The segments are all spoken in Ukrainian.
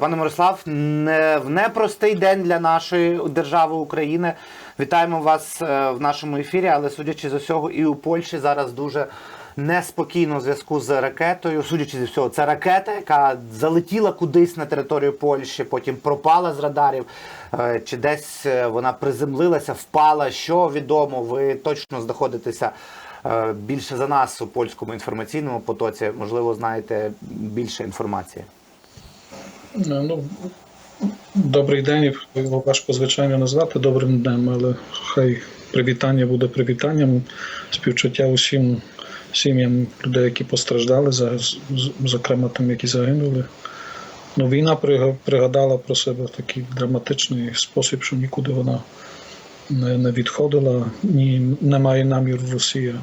Пане Мирослав, не в непростий день для нашої держави України. Вітаємо вас е, в нашому ефірі, але судячи з усього, і у Польщі зараз дуже неспокійно в зв'язку з ракетою. Судячи з усього, це ракета, яка залетіла кудись на територію Польщі, потім пропала з радарів. Е, Чи десь е, вона приземлилася, впала? Що відомо? Ви точно знаходитеся більше за нас у польському інформаційному потоці. Можливо, знаєте більше інформації. Ну, добрий день, його важко звичайно назвати добрим днем, але хай привітання буде привітанням. Співчуття усім сім'ям людей, які постраждали, зокрема тим, які загинули. Ну, війна пригадала про себе в такий драматичний спосіб, що нікуди вона не, відходила, ні не має наміру Росія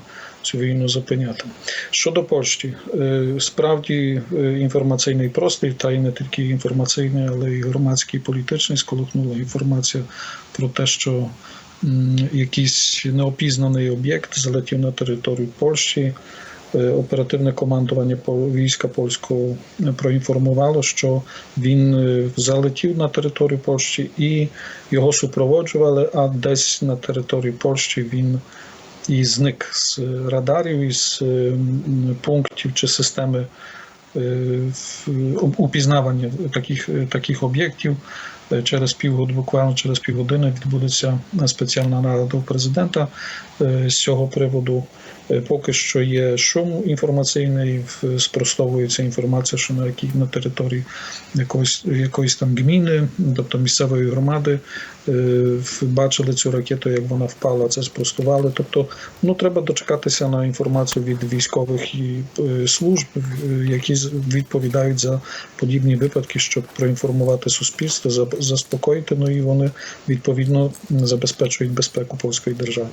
цю війну зупиняти. Щодо Польщі, е, справді е, інформаційний простір, та й не тільки інформаційний, але й громадський політичний сколихнула інформація про те, що якийсь неопізнаний об'єкт залетів на територію Польщі. Е, Оперативне командування війська польського проінформувало, що він залетів на територію Польщі і його супроводжували, а десь на території Польщі він і зник з радарів, із е, пунктів чи системи е, упізнавання таких, е, таких об'єктів. Е, Через півгодини, буквально через півгодини відбудеться спеціальна нарада у президента е, з цього приводу. Е, Поки що є шум інформаційний, спростовується інформація, що на якій на території якоїсь, якоїсь там гміни, тобто місцевої громади, е, бачили цю ракету, як вона впала, це спростували. Тобто, ну треба дочекатися на інформацію від військових і е, служб, які відповідають за подібні випадки, щоб проінформувати суспільство, за- заспокоїти. Ну і вони відповідно забезпечують безпеку польської держави.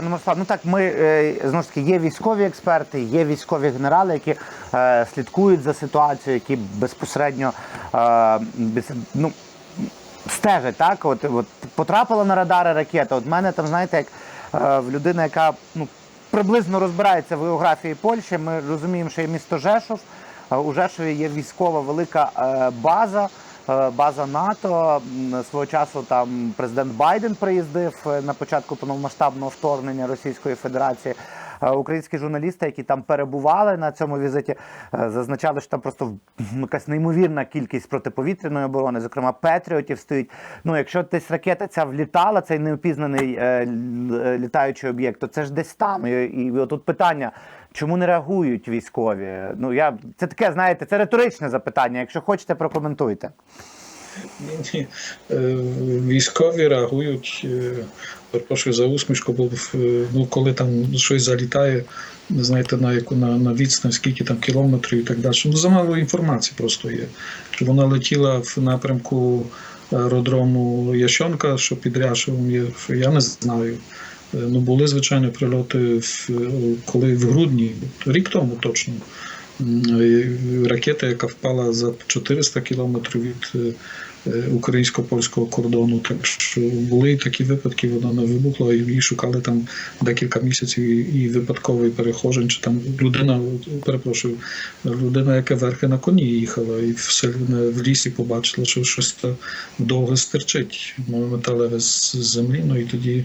Пане Мирослав, ну так ми е, знову ж таки є військові експерти, є військові генерали, які е, слідкують за ситуацією, які безпосередньо е, ну, стежать. Так, от, от потрапила на радари ракета. От мене там, знаєте, як е, в людини, яка ну приблизно розбирається в географії Польщі. Ми розуміємо, що є місто Жешов. Е, У Жешові є військова велика е, база. Е, База НАТО свого часу там президент Байден приїздив е, на початку повномасштабного вторгнення Російської Федерації. Українські журналісти, які там перебували на цьому візиті, е, зазначали, що там просто якась неймовірна кількість протиповітряної оборони, зокрема Петріотів стоїть. Ну, якщо десь ракета ця влітала, цей неопізнаний е, е, літаючий об'єкт, то це ж десь там. І, і отут питання. Чому не реагують військові? Ну я це таке, знаєте, це риторичне запитання. Якщо хочете, прокоментуйте. Е, Військові реагують, е, перепрошую за усмішку, бо в- ну, коли там щось залітає, знаєте, на яку на, на відстань, скільки там кілометрів і так далі. Ну, замало інформації просто є. Що вона летіла в напрямку аеродрому Ящонка, що під Ряшевом є, я не знаю. Е, Ну, були, звичайно, прильоти, в, коли в грудні, рік тому точно. Ракета, яка впала за 400 кілометрів від е, українсько-польського кордону. Так що були такі випадки, вона не вибухла, і шукали там декілька місяців, і, випадковий перехожий, чи там людина, перепрошую, людина, яка верхи на коні їхала, і в, селі, в лісі побачила, що щось довго стерчить металеве з землі. Ну і тоді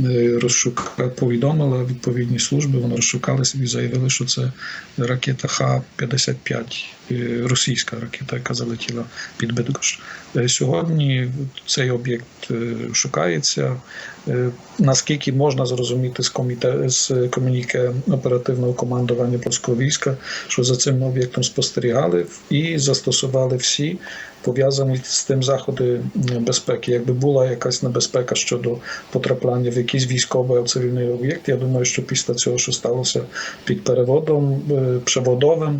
е, розшука повідомила відповідні служби, вони розшукали собі, заявили, що це ракета Х-55, е, російська ракета, яка залетіла під Бедгош. Е, Сьогодні цей об'єкт е, шукається. Е, Наскільки можна зрозуміти з коміте з комуніке оперативного командування польського війська, що за цим об'єктом спостерігали і застосували всі пов'язані з тим заходи безпеки. Якби була якась небезпека щодо потрапляння в якийсь військовий або цивільний об'єкт, я думаю, що після цього, що сталося під переводом Przewodowym,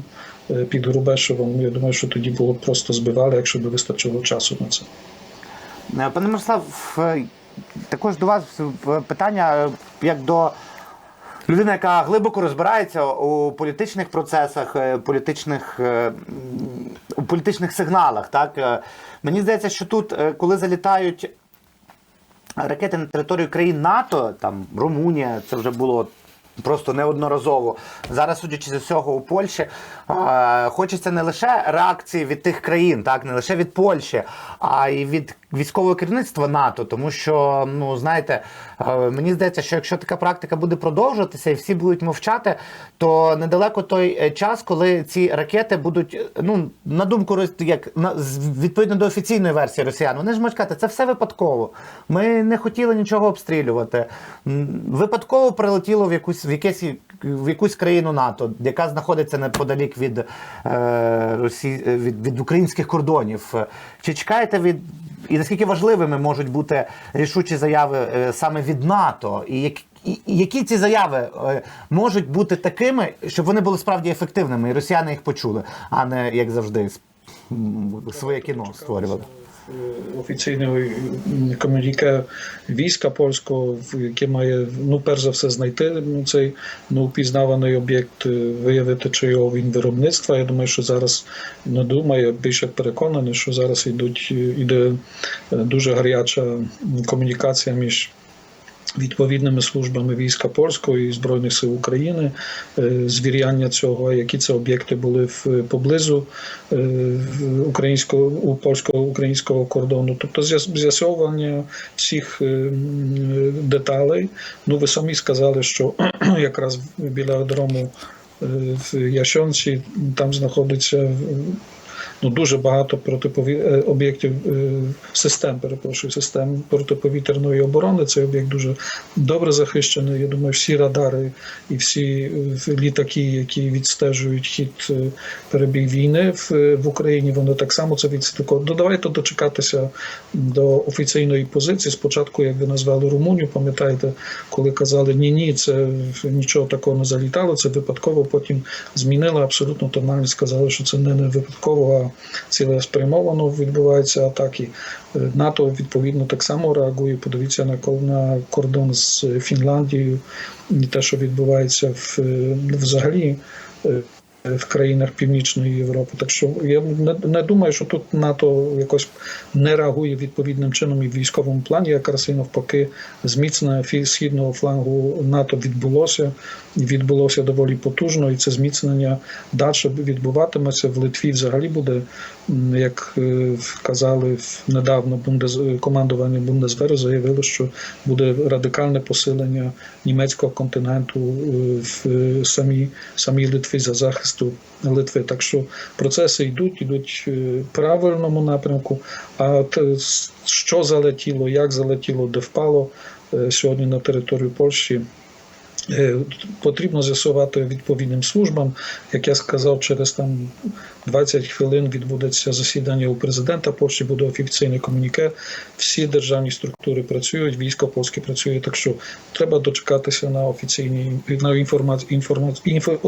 під Грубешевом, я думаю, що тоді було б просто збивали, якщо б вистачило часу на це. Е, Пане Мирослав, е, також до вас е, питання е, як до людини, яка глибоко розбирається у політичних процесах, е, політичних, е, у політичних сигналах. Так? Е, Мені здається, що тут, е, коли залітають ракети на територію країн НАТО, там Румунія, це вже було Просто неодноразово. Зараз, судячи з усього, у Польщі хочеться не лише реакції від тих країн, так не лише від Польщі, а й від військового керівництва НАТО. Тому що, ну знаєте, е, мені здається, що якщо така практика буде продовжуватися і всі будуть мовчати, то недалеко той е, час, коли ці ракети будуть, е, ну на думку як на відповідно до офіційної версії росіян, вони ж можуть сказати, це все випадково. Ми не хотіли нічого обстрілювати. Випадково прилетіло в якусь в якесь в якусь країну НАТО, яка знаходиться неподалік від, е, Росі... е, від, від українських кордонів. Чи чекаєте від і наскільки важливими можуть бути рішучі заяви е, саме від НАТО? І як і які ці заяви е, можуть бути такими, щоб вони були справді ефективними, і росіяни їх почули, а не як завжди своє кіно створювали? Офіційної м, комуніке війська польського, яке має ну перш за все знайти ну, цей ну, впізнаваний об'єкт, е, виявити, чи його він виробництва. Я думаю, що зараз не думаю, більше переконаний, що зараз йдуть іде е, дуже гаряча комунікація між. Відповідними службами війська польського і збройних сил України е, звіряння цього, які це об'єкти були в поблизу е, українського у польсько-українського кордону. Тобто з'яс- з'ясовування всіх е, деталей. Ну ви самі сказали, що якраз біля аеродрому в Ясьонці там знаходиться ну, дуже багато протипові... е, об'єктів е, систем, перепрошую, систем протиповітряної оборони. Цей об'єкт дуже добре захищений. Я думаю, всі радари і всі е, літаки, які відстежують хід перебіг війни в, Україні, вони так само це відслідковують. Ну, давайте дочекатися до офіційної позиції. Спочатку, як ви назвали Румунію, пам'ятаєте, коли казали ні, ні, це нічого такого не залітало, це випадково. Потім змінили абсолютно тотально, сказали, що це не випадково, а цілеспрямовано відбуваються атаки. Е, НАТО відповідно так само реагує. Подивіться на на кордон з Фінляндією, і те, що відбувається в е, взагалі. В країнах Північної Європи, так що я не, думаю, що тут НАТО якось не реагує відповідним чином і в військовому плані. Якраз і навпаки, зміцнення східного флангу НАТО відбулося і відбулося доволі потужно, і це зміцнення далі відбуватиметься в Литві. Взагалі буде, як е, казали недавно Бундес командування Бундесверу заявило, що буде радикальне посилення німецького континенту е, в е, самій самій Литві за захисту Литви. Так що процеси йдуть, йдуть е, в правильному напрямку. А те, що залетіло, як залетіло, де впало е, сьогодні на територію Польщі. Е, Потрібно з'ясувати відповідним службам. Як я сказав, через там 20 хвилин відбудеться засідання у президента Польщі, буде офіційне комуніке. Всі державні структури працюють, військо польське працює. Так що треба дочекатися на офіційні на інформацію інформацію інфо,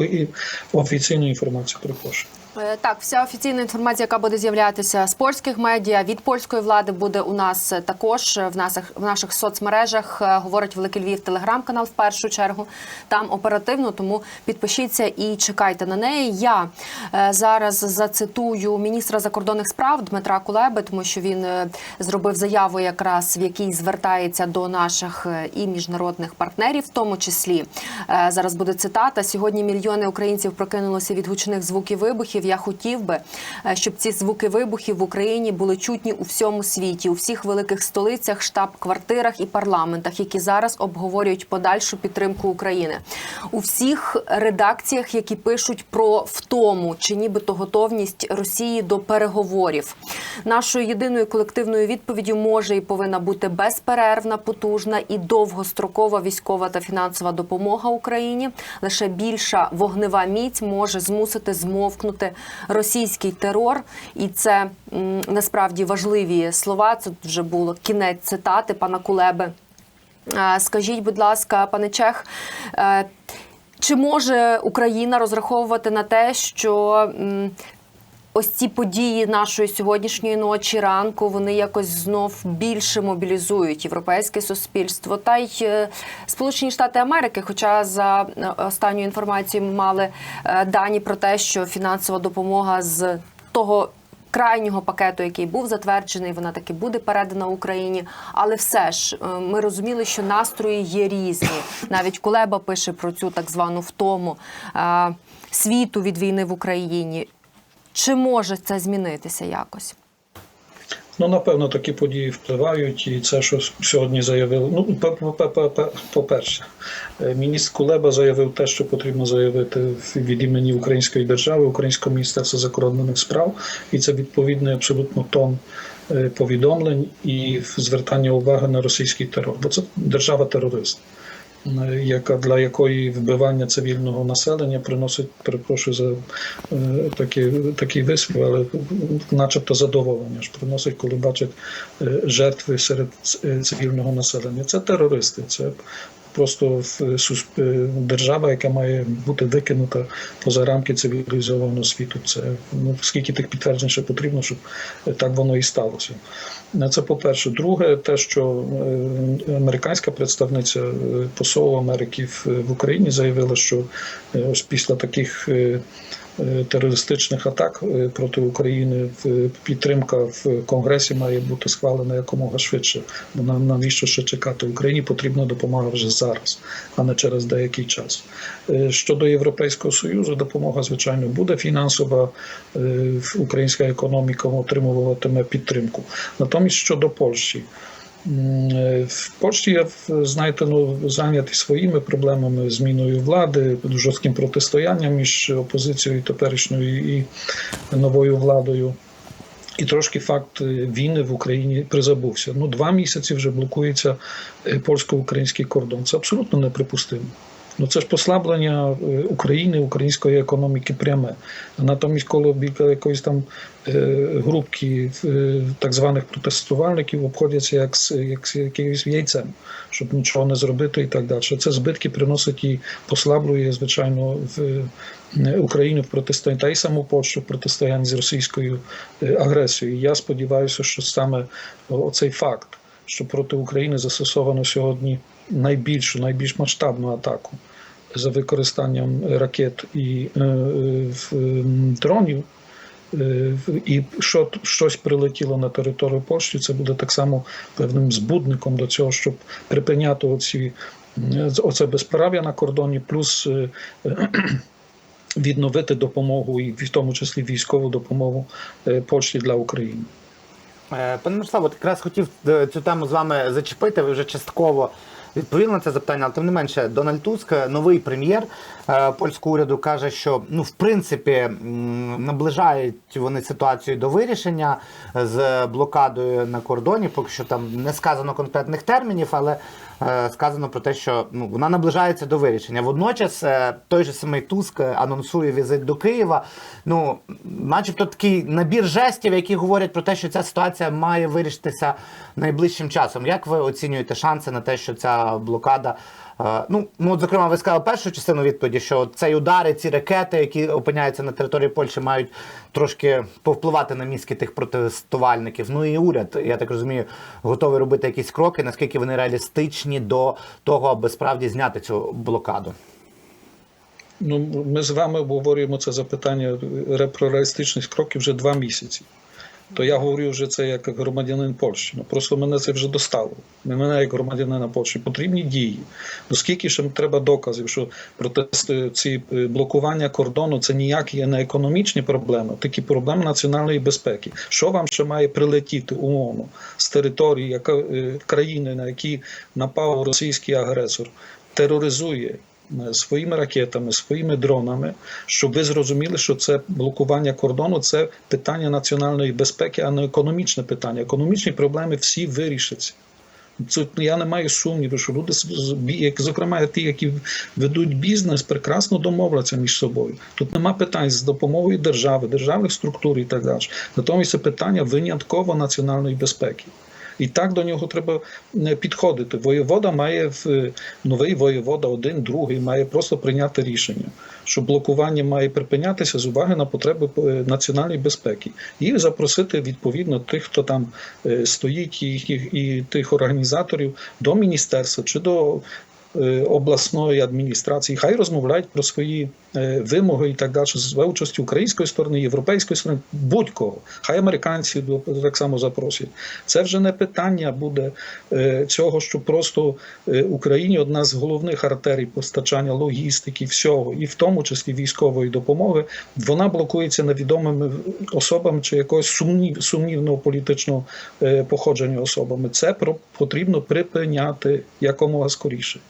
офіційну інформацію. Перепрошую. Е, Так, вся офіційна інформація, яка буде з'являтися з польських медіа від польської влади, буде у нас е, також в наших в наших соцмережах. Е, Говорить Великий Львів телеграм-канал в першу чергу. Там оперативно, тому підпишіться і чекайте на неї. Я е, зараз зацитую міністра закордонних справ Дмитра Кулеби, тому що він е, зробив заяву, якраз в якій звертається до наших е, і міжнародних партнерів, в тому числі Е, зараз буде цитата. Сьогодні мільйони українців прокинулося від гучних звуків вибухів. Я хотів би, е, щоб ці звуки вибухів в Україні були чутні у всьому світі, у всіх великих столицях, штаб-квартирах і парламентах, які зараз обговорюють подальшу підтримку України, у всіх редакціях, які пишуть про втому чи нібито готовність Росії до переговорів. Нашою єдиною колективною відповіддю може і повинна бути безперервна, потужна і довгострокова військова та фінансова допомога Україні. Лише більша вогнева міць може змусити змовкнути російський терор, і це насправді важливі слова. Це вже було кінець цитати пана Кулеби. Скажіть, будь ласка, пане Чех, е, чи може Україна розраховувати на те, що ось ці події нашої сьогоднішньої ночі, ранку, вони якось знов більше мобілізують європейське суспільство та й е, Сполучені Штати Америки? Хоча за е, останньою інформацією ми мали е, дані про те, що фінансова допомога з того крайнього пакету, який був затверджений, вона таки буде передана Україні. Але все ж ми розуміли, що настрої є різні. Навіть Кулеба пише про цю так звану втому світу від війни в Україні. Чи може це змінитися якось? Ну, напевно, такі події впливають, і це, що сьогодні заявили. Ну, по- по- по- по- по- по-перше, е, міністр Кулеба заявив те, що потрібно заявити від імені Української держави, Українського міністерства закордонних справ, і це відповідний абсолютно тон е, повідомлень і звертання уваги на російський терор. Бо це держава-терорист. Е, Яка для якої вбивання цивільного населення приносить, перепрошую за е, такий, такий але начебто задоволення ж приносить, коли бачать е, жертви серед цивільного населення. Це терористи, це просто е, держава, яка має бути викинута поза рамки цивілізованого світу. Це ну скільки тих підтверджень ще потрібно, щоб е, так воно і сталося. Е, Це по-перше. Друге, те, що е, американська представниця е, посол Америки в, в Україні заявила, що е, ось після таких е, е, терористичних атак е, проти України підтримка в Конгресі має бути схвалена якомога швидше. Бо навіщо ще чекати? Україні потрібна допомога вже зараз, а не через деякий час. Е, Щодо Європейського союзу, допомога звичайно буде фінансова. е, Українська економіка отримуватиме підтримку. Натомість щодо Польщі. В Польщі я знаєте, ну зайнятий своїми проблемами, зміною влади, жорстким протистоянням між опозицією теперішньою і новою владою. І трошки факт війни в Україні призабувся. Ну, два місяці вже блокується польсько-український кордон. Це абсолютно неприпустимо. Ну це ж послаблення е, України, української економіки пряме. Натомість, коли біля якоїсь там е, групки е, так званих протестувальників обходяться як з як якимось яйцем, щоб нічого не зробити і так далі. Це збитки приносить і послаблює, звичайно, в Україну в протистоянні та й саму Польщу в протистоянні з російською агресією. Я сподіваюся, що саме оцей факт, що проти України застосовано сьогодні найбільшу, найбільш масштабну атаку за використанням ракет і е, м, дронів. е, І що щось прилетіло на територію Польщі, це буде так само певним збудником до цього, щоб припиняти оці оце безправ'я на кордоні, плюс е, відновити допомогу, і в тому числі військову допомогу е, Польщі для України. Е, Пане Мирославе, якраз хотів е, цю тему з вами зачепити. Ви вже частково відповіли на це запитання, але тим не менше, Дональд Туск, новий прем'єр е, польського уряду, каже, що ну в принципі наближають вони ситуацію до вирішення з блокадою на кордоні. Поки що там не сказано конкретних термінів, але сказано про те, що ну вона наближається до вирішення. Водночас е, той же самий Туск анонсує візит до Києва. Ну, начебто такий набір жестів, які говорять про те, що ця ситуація має вирішитися найближчим часом. Як ви оцінюєте шанси на те, що ця блокада? е, Ну, ну от, зокрема, ви сказали першу частину відповіді, що цей удари, ці ракети, які опиняються на території Польщі, мають трошки повпливати на мізки тих протестувальників. Ну і уряд, я так розумію, готовий робити якісь кроки, наскільки вони реалістичні до того, аби справді зняти цю блокаду. Ну, ми з вами обговорюємо це запитання про реалістичність кроків вже два місяці. То я говорю вже це як громадянин Польщі. Ну просто мене це вже достало. Не мене як громадянина Польщі. Потрібні дії. Оскільки ще треба доказів, що протести ці е, блокування кордону це ніякі не економічні проблеми, такі проблеми національної безпеки. Що вам ще має прилетіти умовно з території яка, е, країни, на які напав російський агресор, тероризує своїми ракетами, своїми дронами, щоб ви зрозуміли, що це блокування кордону це питання національної безпеки, а не економічне питання. Економічні проблеми всі вирішаться. Це я не маю сумніву, що люди як зокрема ті, які ведуть бізнес, прекрасно домовляться між собою. Тут нема питань з допомогою держави, державних структур і так далі. Натомість це питання винятково національної безпеки. І так до нього треба підходити. Воєвода має в новий воєвода, один, другий, має просто прийняти рішення, що блокування має припинятися з уваги на потреби е, національної безпеки, і запросити відповідно тих, хто там е, стоїть, і, і, і тих організаторів до міністерства чи до обласної адміністрації. Хай розмовляють про свої е, вимоги і так далі за участю української сторони, європейської сторони, будь-кого. Хай американці так само запросять. Це вже не питання буде е, цього, що просто е, Україні одна з головних артерій постачання логістики, всього, і в тому числі військової допомоги, вона блокується невідомими особами чи якогось сумнів, сумнівного політичного е, походження особами. Це потрібно припиняти якомога скоріше.